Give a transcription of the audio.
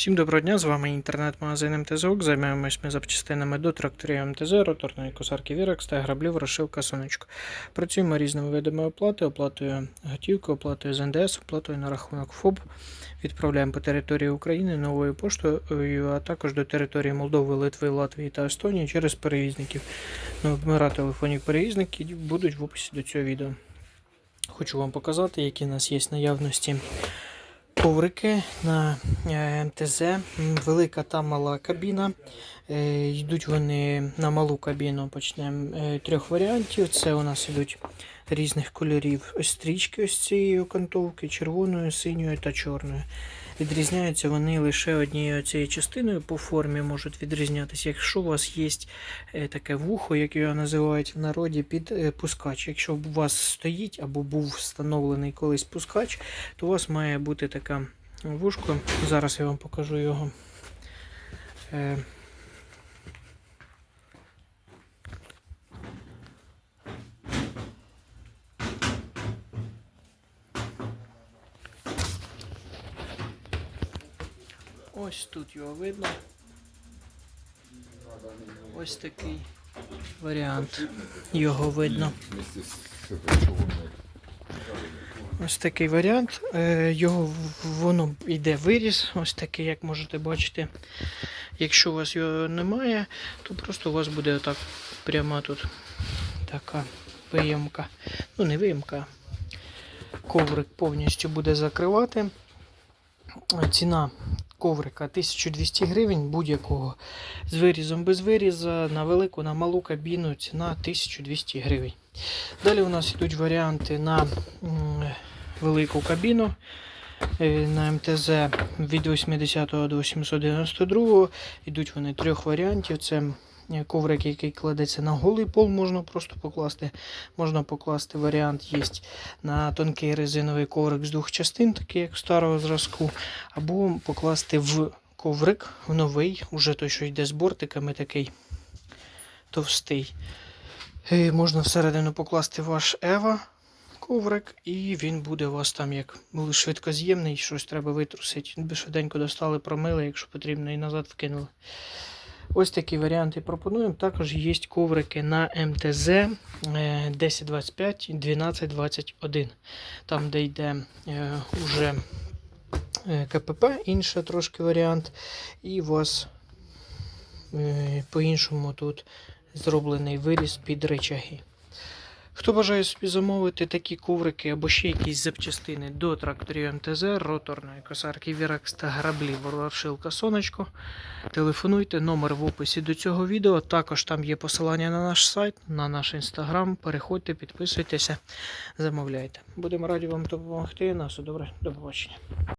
Всім доброго дня, з вами інтернет-магазин МТЗОК. Займаємось ми запчастинами до тракторів МТЗ, роторної косарки Вірекс та граблів розшивка сонечко. Працюємо різними видами оплати, оплатою готівки, оплатою з НДС, оплатою на рахунок ФОБ. Відправляємо по території України новою поштою, а також до території Молдови, Литви, Латвії та Естонії через перевізників. Номера телефонів перевізників будуть в описі до цього відео. Хочу вам показати, які у нас є наявності коврики на е, МТЗ. Велика та мала кабіна. Е, Йдуть вони на малу кабіну. Почнемо е, трьох варіантів. Це у нас йдуть різних кольорів. Стрічки ось цієї окантовки, червоною, синьою та чорною. Відрізняються вони лише однією цією частиною по формі можуть відрізнятися. Якщо у вас є е, таке вухо, як його називають в народі, під е, пускач. Якщо у вас стоїть або був встановлений колись пускач, то у вас має бути така вушко. Зараз я вам покажу його. Ось тут його видно. Ось такий варіант. Його видно. Ось такий варіант. Е, Його воно йде виріз, ось такий, як можете бачити. Якщо у вас його немає, то просто у вас буде отак прямо тут така виємка. Ну, не виємка. Коврик повністю буде закривати. Ціна коврика 1200 гривень будь-якого. З вирізом без виріза, на велику, на малу кабіну ціна 1200 гривень. Далі у нас йдуть варіанти на велику кабіну е, на МТЗ від 80 до 892 Йдуть вони трьох варіантів. Це коврик, який кладеться на голий пол, можна просто покласти. Можна покласти варіант є на тонкий резиновий коврик з двох частин, такий як старого зразку, або покласти в коврик в новий, уже той, що йде з бортиками, такий товстий. Е, Можна всередину покласти ваш Ева коврик, і він буде у вас там як швидкоз'ємний, щось треба витрусити. Ви Швиденько достали, промили, якщо потрібно, і назад вкинули. Ось такі варіанти пропонуємо. Також є коврики на МТЗ е, 1025 і 1221. Там, де йде е, уже е, КПП, інший трошки варіант. І у вас е, по-іншому тут зроблений виріз під речаги. Хто бажає собі замовити такі коврики або ще якісь запчастини до тракторів МТЗ, роторної косарки Вірекс та граблі Ворошилка Сонечко, телефонуйте, номер в описі до цього відео. Також там є посилання на наш сайт, на наш інстаграм. Переходьте, підписуйтеся, замовляйте. Будемо раді вам допомогти. На все добре, до побачення.